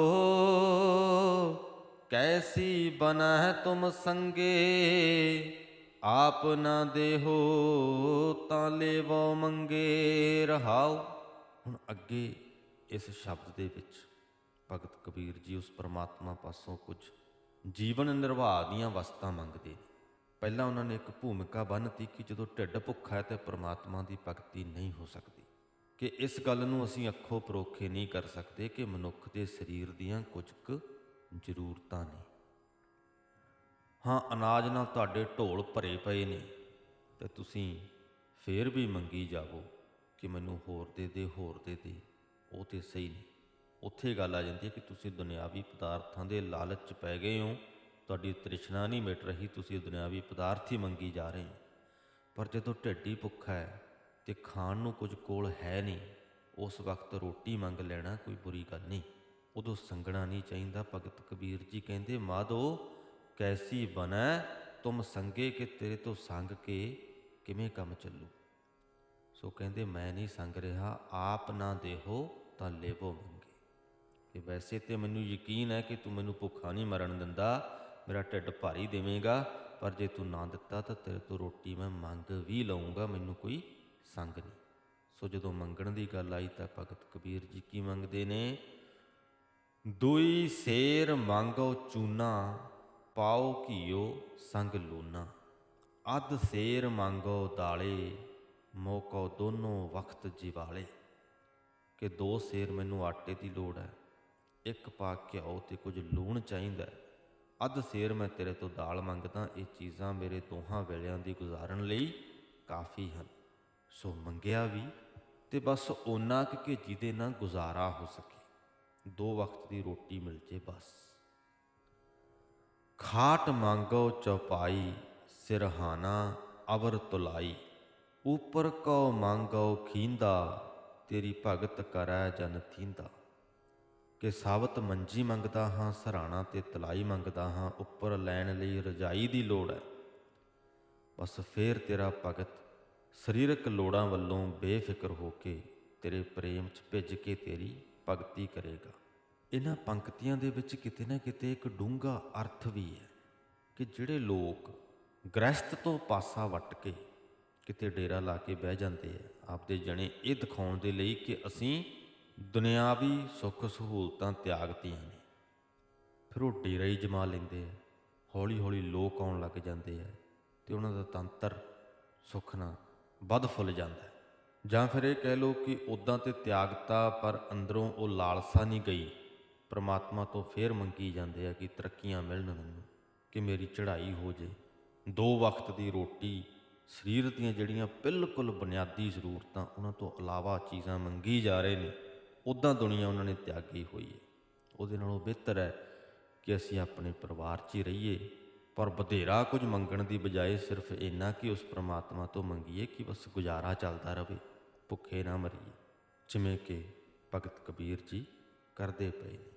ਕੈਸੀ ਬਨਹਿ ਤੁਮ ਸੰਗੇ? ਆਪ ਨਾ ਦੇਹੋ ਤਾਂ ਲੇਵੋ ਮੰਗੇ। ਰਹਾਓ ਹੁਣ ਅੱਗੇ ਇਸ ਸ਼ਬਦ ਦੇ ਵਿੱਚ ਭਗਤ ਕਬੀਰ ਜੀ ਉਸ ਪਰਮਾਤਮਾ ਪਾਸੋਂ ਕੁਝ ਜੀਵਨ ਨਿਰਵਾਹ ਦੀਆਂ ਵਸਤਾਂ ਮੰਗਦੇ ਨੇ। ਪਹਿਲਾਂ ਉਹਨਾਂ ਨੇ ਇੱਕ ਭੂਮਿਕਾ ਬੰਨ੍ਹਤੀ ਕਿ ਜਦੋਂ ਢਿੱਡ ਭੁੱਖਾ ਹੈ ਤੇ ਪਰਮਾਤਮਾ ਦੀ ਭਗਤੀ ਨਹੀਂ ਹੋ ਸਕਦੀ। ਕਿ ਇਸ ਗੱਲ ਨੂੰ ਅਸੀਂ ਅੱਖੋਂ ਪਰੋਖੇ ਨਹੀਂ ਕਰ ਸਕਦੇ ਕਿ ਮਨੁੱਖ ਦੇ ਸਰੀਰ ਦੀਆਂ ਕੁਝ ਕੁ ਜ਼ਰੂਰਤਾਂ ਨੇ। ਹਾਂ, ਅਨਾਜ ਨਾਲ ਤੁਹਾਡੇ ਢੋਲ ਭਰੇ ਪਏ ਨੇ ਤੇ ਤੁਸੀਂ ਫੇਰ ਵੀ ਮੰਗੀ ਜਾਵੋ ਕਿ ਮੈਨੂੰ ਹੋਰ ਦੇ ਦੇ, ਹੋਰ ਦੇ ਦੇ। ਉਹ ਤੇ ਸਹੀ ਨਹੀਂ ਉੱਥੇ ਗੱਲ ਆ ਜਾਂਦੀ ਹੈ ਕਿ ਤੁਸੀਂ ਦੁਨਿਆਵੀ ਪਦਾਰਥਾਂ ਦੇ ਲਾਲਚ 'ਚ ਪੈ ਗਏ ਹੋ। ਤੁਹਾਡੀ ਤ੍ਰਿਸ਼ਨਾ ਨਹੀਂ ਮਿਟ ਰਹੀ, ਤੁਸੀਂ ਦੁਨਿਆਵੀ ਪਦਾਰਥ ਹੀ ਮੰਗੀ ਜਾ ਰਹੇ ਹੋ। ਪਰ ਜਦੋਂ ਢਿੱਡ ਭੁੱਖਾ ਹੈ ਤੇ ਖਾਣ ਨੂੰ ਕੁਝ ਕੋਲ ਹੈ ਨਹੀਂ, ਉਸ ਵਕਤ ਰੋਟੀ ਮੰਗ ਲੈਣਾ ਕੋਈ ਬੁਰੀ ਗੱਲ ਨਹੀਂ। ਉਦੋਂ ਸੰਗਣਾ ਨਹੀਂ ਚਾਹੀਦਾ। ਭਗਤ ਕਬੀਰ ਜੀ ਕਹਿੰਦੇ, ਮਾਧੋ, ਕੈਸੀ ਬਨੈ ਤੁਮ ਸੰਗੇ ਕਿ ਤੇਰੇ ਤੋਂ ਸੰਗ ਕੇ ਕਿਵੇਂ ਕੰਮ ਚੱਲੂ? ਸੋ ਕਹਿੰਦੇ, ਮੈਂ ਨਹੀਂ ਸੰਗ ਰਿਹਾ। ਆਪ ਨਾ ਦੇਹੋ ਤਾਂ ਲੇਵੋ ਮੰਗੇ। ਕਿ ਵੈਸੇ ਤੇ ਮੈਨੂੰ ਯਕੀਨ ਹੈ ਕਿ ਤੂੰ ਮੈਨੂੰ ਭੁੱਖਾ ਨਹੀਂ ਮਰਨ ਦਿੰਦਾ। ਮੇਰਾ ਢਿੱਡ ਭਾਰੀ ਦੇਵੇਂਗਾ। ਪਰ ਜੇ ਤੂੰ ਨਾ ਦਿੱਤਾ ਤਾਂ ਤੇਰੇ ਤੋਂ ਰੋਟੀ ਮੈਂ ਮੰਗ ਵੀ ਲਵਾਂਗਾ ਮੈਨੂੰ ਕੋਈ ਸੰਗ ਨਹੀਂ। ਸੋ ਜਦੋਂ ਮੰਗਣ ਦੀ ਗੱਲ ਆਈ ਤਾਂ ਭਗਤ ਕਬੀਰ ਜੀ ਕੀ ਮੰਗਦੇ ਨੇ? ਦੁਈ ਸੇਰ ਮੰਗੋ ਚੂਨਾ, ਪਾਓ ਘੀਓ ਸੰਗ ਲੂਨਾ। ਅੱਧ ਸੇਰ ਮੰਗੋ ਦਾਲੇ, ਮੋਕੋ ਦੋਨੋਂ ਵਕਤ ਜਿਵਾਲੇ। ਕਿ ਦੋ ਸੇਰ ਮੈਨੂੰ ਆਟੇ ਦੀ ਲੋੜ ਹੈ, ਇੱਕ ਪਾ ਘਿਓ ਤੇ ਕੁਝ ਲੂਣ ਚਾਹੀਦਾ ਅੱਧ ਸੇਰ ਮੈਂ ਤੇਰੇ ਤੋਂ ਦਾਲ ਮੰਗਦਾ, ਇਹ ਚੀਜ਼ਾਂ ਮੇਰੇ ਦੋਹਾਂ ਵੇਲਿਆਂ ਦੀ ਗੁਜ਼ਾਰਨ ਲਈ ਕਾਫੀ ਹਨ। ਸੋ ਮੰਗਿਆ ਵੀ ਤੇ ਬਸ ਓਨਾ ਕੁ ਕਿ ਜਿਹਦੇ ਨਾਲ ਗੁਜ਼ਾਰਾ ਹੋ ਸਕੇ। ਦੋ ਵਕਤ ਦੀ ਰੋਟੀ ਮਿਲ ਜੇ ਬਸ। ਖਾਟ ਮੰਗੋ ਚੌਪਾਈ ਸਿਰਹਾਨਾ ਅਵਰ ਤੁਲਾਈ। ਉਪਰ ਕੋ ਮੰਗੋ ਖੀਂਦਾ, ਤੇਰੀ ਭਗਤ ਕਰੈ ਜਨ ਥੀਂਦਾ। ਕਿ ਸਾਬਤ ਮੰਜੀ ਮੰਗਦਾ ਹਾਂ, ਸਰਾਣਾ ਤੇ ਤਲਾਈ ਮੰਗਦਾ ਹਾਂ, ਉੱਪਰ ਲੈਣ ਲਈ ਰਜਾਈ ਦੀ ਲੋੜ ਹੈ। ਬਸ ਫੇਰ ਤੇਰਾ ਭਗਤ ਸਰੀਰਕ ਲੋੜਾਂ ਵੱਲੋਂ ਬੇਫਿਕਰ ਹੋ ਕੇ ਤੇਰੇ ਪ੍ਰੇਮ 'ਚ ਭਿੱਜ ਕੇ ਤੇਰੀ ਭਗਤੀ ਕਰੇਗਾ। ਇਹਨਾਂ ਪੰਕਤੀਆਂ ਦੇ ਵਿੱਚ ਕਿਤੇ ਨਾ ਕਿਤੇ ਇੱਕ ਡੂੰਘਾ ਅਰਥ ਵੀ ਹੈ ਕਿ ਜਿਹੜੇ ਲੋਕ ਗ੍ਰਸਤ ਤੋਂ ਪਾਸਾ ਵੱਟ ਕੇ ਕਿਤੇ ਡੇਰਾ ਲਾ ਕੇ ਬਹਿ ਜਾਂਦੇ ਆ, ਆਪਦੇ ਜਣੇ ਇਹ ਦਿਖਾਉਣ ਦੇ ਲਈ ਕਿ ਅਸੀਂ ਦੁਨਿਆਵੀ ਸੁੱਖ ਸਹੂਲਤਾਂ ਤਿਆਗਤੀਆਂ ਨੇ। ਫਿਰ ਉਹ ਡੇਰਾ ਹੀ ਜਮਾ ਲੈਂਦੇ ਆ ਹੌਲੀ ਹੌਲੀ ਲੋਕ ਆਉਣ ਲੱਗ ਜਾਂਦੇ ਆ ਤੇ ਉਹਨਾਂ ਦਾ ਤੰਤਰ ਸੁੱਖ ਨਾਲ ਵੱਧ ਫੁੱਲ ਜਾਂਦਾ ਹੈ। ਜਾਂ ਫਿਰ ਇਹ ਕਹਿ ਲਓ ਕਿ ਉਦਾਂ ਤੇ ਤਿਆਗਤਾ, ਪਰ ਅੰਦਰੋਂ ਉਹ ਲਾਲਸਾ ਨਹੀਂ ਗਈ। ਪ੍ਰਮਾਤਮਾ ਤੋਂ ਫੇਰ ਮੰਗੀ ਜਾਂਦੇ ਆ ਕਿ ਤਰੱਕੀਆਂ ਮਿਲਣ ਮੈਨੂੰ, ਕਿ ਮੇਰੀ ਚੜ੍ਹਾਈ ਹੋ ਜੇ। ਦੋ ਵਕਤ ਦੀ ਰੋਟੀ, ਸਰੀਰ ਦੀਆਂ ਜਿਹੜੀਆਂ ਬਿਲਕੁਲ ਬੁਨਿਆਦੀ ਜ਼ਰੂਰਤਾਂ, ਉਹਨਾਂ ਤੋਂ ਇਲਾਵਾ ਚੀਜ਼ਾਂ ਮੰਗੀ ਜਾ ਰਹੇ ਨੇ ਉਦਾਂ ਦੁਨੀਆ ਉਹਨਾਂ ਨੇ ਤਿਆਗੀ ਹੋਈ ਹੈ। ਉਹਦੇ ਨਾਲੋਂ ਬਿਹਤਰ ਹੈ ਕਿ ਅਸੀਂ ਆਪਣੇ ਪਰਿਵਾਰ 'ਚ ਹੀ ਰਹੀਏ। ਪਰ ਬਧੇਰਾ ਕੁਝ ਮੰਗਣ ਦੀ ਬਜਾਏ ਸਿਰਫ ਇੰਨਾ ਕਿ ਉਸ ਪ੍ਰਮਾਤਮਾ ਤੋਂ ਮੰਗੀਏ ਕਿ ਬਸ ਗੁਜ਼ਾਰਾ ਚੱਲਦਾ ਰਹੇ ਭੁੱਖੇ ਨਾ ਮਰੀਏ। ਜਿਵੇਂ ਕਿ ਭਗਤ ਕਬੀਰ ਜੀ ਕਰਦੇ ਪਏ ਨੇ।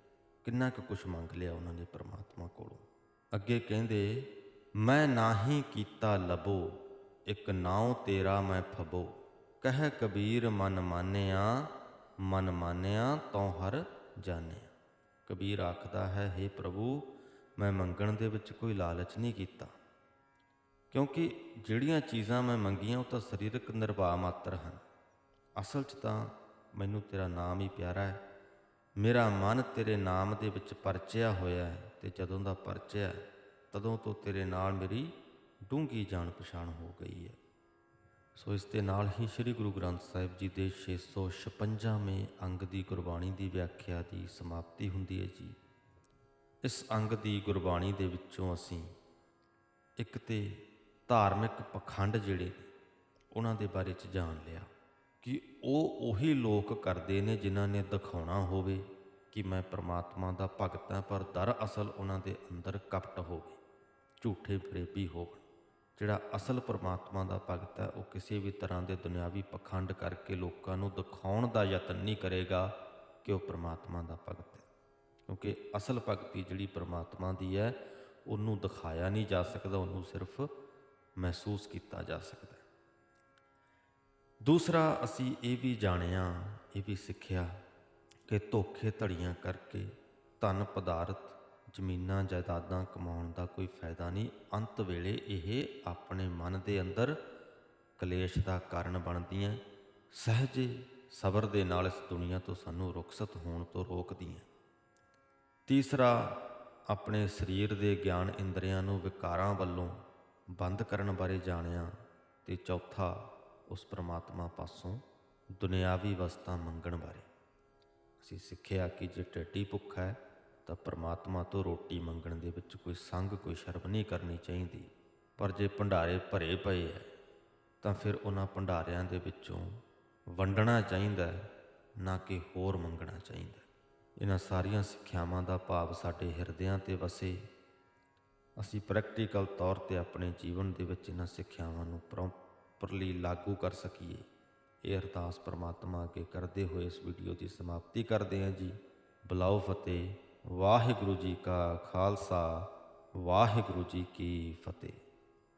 ਕਿੰਨਾ ਕੁ ਕੁਝ ਮੰਗ ਲਿਆ ਉਹਨਾਂ ਨੇ ਪ੍ਰਮਾਤਮਾ ਕੋਲੋਂ। ਅੱਗੇ ਕਹਿੰਦੇ, ਮੈਂ ਨਾਹੀ ਕੀਤਾ ਲਬੋ, ਇੱਕ ਨਾਉ ਤੇਰਾ ਮੈਂ ਫਬੋ। ਕਹਿ ਕਬੀਰ, ਮਨ ਮਾਨਿਆ ਮਨ ਮਾਨਿਆ, ਤਉ ਹਰ ਜਾਣਿਆ। ਕਬੀਰ ਆਖਦਾ ਹੈ हे ਪ੍ਰਭੂ ਮੈਂ ਮੰਗਣ ਦੇ ਵਿੱਚ ਕੋਈ ਲਾਲਚ ਨਹੀਂ ਕੀਤਾ। ਕਿਉਂਕਿ ਜਿਹੜੀਆਂ ਚੀਜ਼ਾਂ ਮੈਂ ਮੰਗੀਆਂ ਉਹ ਤਾਂ ਸਰੀਰਕ ਨਿਰਵਾਹ ਮਾਤਰ ਹਨ। ਅਸਲ 'ਚ ਤਾਂ ਮੈਨੂੰ ਤੇਰਾ ਨਾਮ ਹੀ ਪਿਆਰਾ ਹੈ। ਮੇਰਾ ਮਨ ਤੇਰੇ ਨਾਮ ਦੇ ਵਿੱਚ ਪਰਚਿਆ ਹੋਇਆ ਹੈ ਤੇ ਜਦੋਂ ਦਾ ਪਰਚਿਆ ਤਦੋਂ ਤੋਂ ਤੇਰੇ ਨਾਲ ਮੇਰੀ ਡੂੰਘੀ ਜਾਣ ਪਛਾਣ ਹੋ ਗਈ ਹੈ। ਸੋ ਇਸ ਦੇ ਨਾਲ ਹੀ ਸ੍ਰੀ ਗੁਰੂ ਗ੍ਰੰਥ ਸਾਹਿਬ ਜੀ ਦੇ 656ਵੇਂ ਅੰਗ ਦੀ ਗੁਰਬਾਣੀ ਦੀ ਵਿਆਖਿਆ ਦੀ ਸਮਾਪਤੀ ਹੁੰਦੀ ਹੈ ਜੀ। ਇਸ ਅੰਗ ਦੀ ਗੁਰਬਾਣੀ ਦੇ ਵਿੱਚੋਂ ਅਸੀਂ ਇੱਕ ਤੇ ਧਾਰਮਿਕ ਪਖੰਡ ਜਿਹੜੇ ਨੇ, ਉਹਨਾਂ ਦੇ ਬਾਰੇ ਚ ਜਾਣ ਲਿਆ ਕਿ ਉਹ ਉਹੀ ਲੋਕ ਕਰਦੇ ਨੇ ਜਿਨ੍ਹਾਂ ਨੇ ਦਿਖਾਉਣਾ ਹੋਵੇ ਕਿ ਮੈਂ ਪ੍ਰਮਾਤਮਾ ਦਾ ਭਗਤ ਹਾਂ, ਪਰ ਦਰਅਸਲ ਉਹਨਾਂ ਦੇ ਅੰਦਰ ਕਪਟ ਹੋਵੇ, ਝੂਠੇ ਫਰੇਬੀ ਹੋਵੇ ਜਿਹੜਾ ਅਸਲ ਪ੍ਰਮਾਤਮਾ ਦਾ ਭਗਤ ਹੈ, ਉਹ ਕਿਸੇ ਵੀ ਤਰ੍ਹਾਂ ਦੇ ਦੁਨਿਆਵੀ ਪਖੰਡ ਕਰਕੇ ਲੋਕਾਂ ਨੂੰ ਦਿਖਾਉਣ ਦਾ ਯਤਨ ਨਹੀਂ ਕਰੇਗਾ ਕਿ ਉਹ ਪ੍ਰਮਾਤਮਾ ਦਾ ਭਗਤ ਹੈ। ਕਿਉਂਕਿ ਅਸਲ ਭਗਤੀ ਜਿਹੜੀ ਪ੍ਰਮਾਤਮਾ ਦੀ ਹੈ, ਉਹਨੂੰ ਦਿਖਾਇਆ ਨਹੀਂ ਜਾ ਸਕਦਾ, ਉਹਨੂੰ ਸਿਰਫ ਮਹਿਸੂਸ ਕੀਤਾ ਜਾ ਸਕਦਾ ਦੂਸਰਾ, ਅਸੀਂ ਇਹ ਵੀ ਜਾਣਿਆ, ਇਹ ਵੀ ਸਿੱਖਿਆ ਕਿ ਧੋਖੇ ਧੜੀਆਂ ਕਰਕੇ ਧਨ ਪਦਾਰਥ ਜ਼ਮੀਨਾਂ, ਜਾਇਦਾਦਾਂ ਕਮਾਉਣ ਦਾ ਕੋਈ ਫਾਇਦਾ ਨਹੀਂ। ਅੰਤ ਵੇਲੇ ਇਹ ਆਪਣੇ ਮਨ ਦੇ ਅੰਦਰ ਕਲੇਸ਼ ਦਾ ਕਾਰਨ ਬਣਦੀਆਂ, ਸਹਜੇ ਸਬਰ ਦੇ ਨਾਲ ਇਸ ਦੁਨੀਆ ਤੋਂ ਸਾਨੂੰ ਰੁਖਸਤ ਹੋਣ ਤੋਂ ਰੋਕਦੀਆਂ। ਤੀਸਰਾ, ਆਪਣੇ ਸਰੀਰ ਦੇ ਗਿਆਨ ਇੰਦਰੀਆਂ ਨੂੰ ਵਿਕਾਰਾਂ ਵੱਲੋਂ ਬੰਦ ਕਰਨ ਬਾਰੇ ਜਾਣਿਆ ਤੇ ਚੌਥਾ, ਉਸ ਪ੍ਰਮਾਤਮਾ ਪਾਸੋਂ ਦੁਨਿਆਵੀ ਵਸਤਾਂ ਮੰਗਣ ਬਾਰੇ। ਅਸੀਂ ਸਿੱਖਿਆ ਕਿ ਜੇ ਟੱਟੀ ਭੁੱਖ ਹੈ, ਤਾਂ ਪ੍ਰਮਾਤਮਾ ਤੋਂ ਰੋਟੀ ਮੰਗਣ ਦੇ ਵਿੱਚ ਕੋਈ ਸੰਗ, ਕੋਈ ਸ਼ਰਮ ਨਹੀਂ ਕਰਨੀ ਚਾਹੀਦੀ। ਪਰ ਜੇ ਭੰਡਾਰੇ ਭਰੇ ਪਏ ਹੈ, ਤਾਂ ਫਿਰ ਉਹਨਾਂ ਭੰਡਾਰਿਆਂ ਦੇ ਵਿੱਚੋਂ ਵੰਡਣਾ ਚਾਹੀਦਾ ਨਾ ਕਿ ਹੋਰ ਮੰਗਣਾ ਚਾਹੀਦਾ ਇਹਨਾਂ ਸਾਰੀਆਂ ਸਿੱਖਿਆਵਾਂ ਦਾ ਭਾਵ ਸਾਡੇ ਹਿਰਦਿਆਂ ਤੇ ਵਸੇ। ਅਸੀਂ ਪ੍ਰੈਕਟੀਕਲ ਤੌਰ ਤੇ ਆਪਣੇ ਜੀਵਨ ਦੇ ਵਿੱਚ ਇਹਨਾਂ ਸਿੱਖਿਆਵਾਂ ਨੂੰ ਪ੍ਰੋਪਰਲੀ ਲਾਗੂ ਕਰ ਸਕੀਏ। ਇਹ ਅਰਦਾਸ ਪ੍ਰਮਾਤਮਾ ਅੱਗੇ ਕਰਦੇ ਹੋਏ ਇਸ ਵੀਡੀਓ ਦੀ ਸਮਾਪਤੀ ਕਰਦੇ ਹਾਂ ਜੀ। ਬਲਾਓ ਫਤਿਹ, ਵਾਹਿਗੁਰੂ ਜੀ ਕਾ ਖਾਲਸਾ, ਵਾਹਿਗੁਰੂ ਜੀ ਕੀ ਫਤਿਹ।